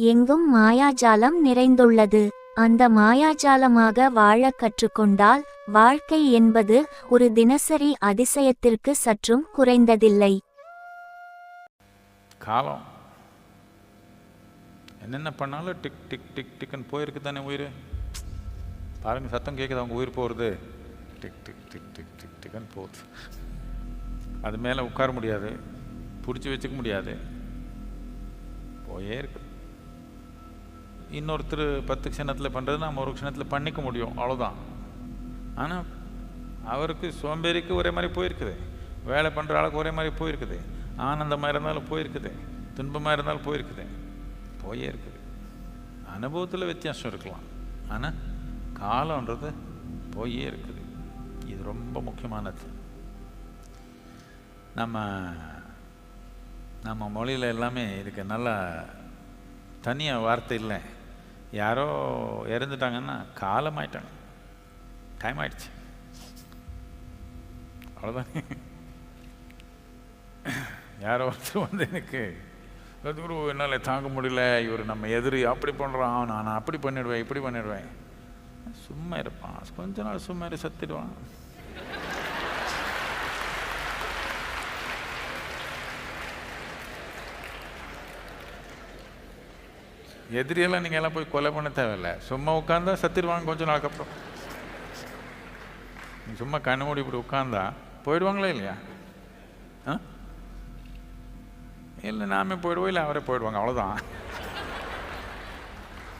எங்கும் மாயாஜாலம் நிறைந்துள்ளது. அந்த மாயாஜாலமாக வாழ கற்றுக்கொண்டால் வாழ்க்கை என்பது ஒரு தினசரி அதிசயத்திற்கு சற்றும் குறைந்ததில்லை. காலம். என்னென்ன பண்ணாலும் டிக் டிக் டிக் டிக்குன்னு போயிருக்கு தானே உயிர். பாருங்க சத்தம் கேட்குது அவங்க உயிர் போகிறது tick tick tick tick tick டிக்னு போகுது. அது மேலே உட்கார முடியாது. பிடிச்சி வச்சுக்க முடியாது. போயே இருக்குது இன்னொருத்தர் பத்து க்ஷணத்தில் பண்ணுறது நம்ம ஒரு க்ஷணத்தில் பண்ணிக்க முடியும். அவ்வளோதான் ஆனால் அவருக்கு சோம்பேறிக்கு ஒரே மாதிரி போயிருக்குது. வேலை பண்ணுற ஆளுக்கு ஒரே மாதிரி போயிருக்குது. ஆனந்தமாக இருந்தாலும் போயிருக்குது. துன்பமாக இருந்தாலும் போயிருக்குது. போயே இருக்குது. அனுபவத்தில் வித்தியாசம் இருக்கலாம். ஆனால் காலன்றது போயே இருக்குது. இது ரொம்ப முக்கியமானது. நம்ம நம்ம மொழியில் எல்லாமே இதுக்கு நல்லா தனியாக வார்த்தை இல்லை. யாரோ இறந்துட்டாங்கன்னா காலமாயிட்டாங்க. டைம் ஆயிடுச்சு. அவ்வளோதான் யாரோ ஒருத்தர் வந்து எனக்கு குரு என்னால் தாங்க முடியல. இவர் நம்ம எதிரி. அப்படி பண்ணுறான் நான் அப்படி பண்ணிடுவேன். இப்படி பண்ணிடுவேன். சும்மா இருப்பான். கொஞ்ச நாள் சும்மா இரு சத்திடுவான். எதிரியெல்லாம் நீங்கள் எல்லாம் போய் கொலை பண்ண தேவையில்ல. சும்மா உட்காந்தா சத்திடுவாங்க கொஞ்ச நாளுக்கு அப்புறம். நீங்கள் சும்மா கண்ணு மூடி இப்படி உட்காந்தா போயிடுவாங்களா இல்லையா? ஆ? இல்லை நாமே போயிடுவோம் இல்லை அவரே போயிடுவாங்க அவ்வளோதான்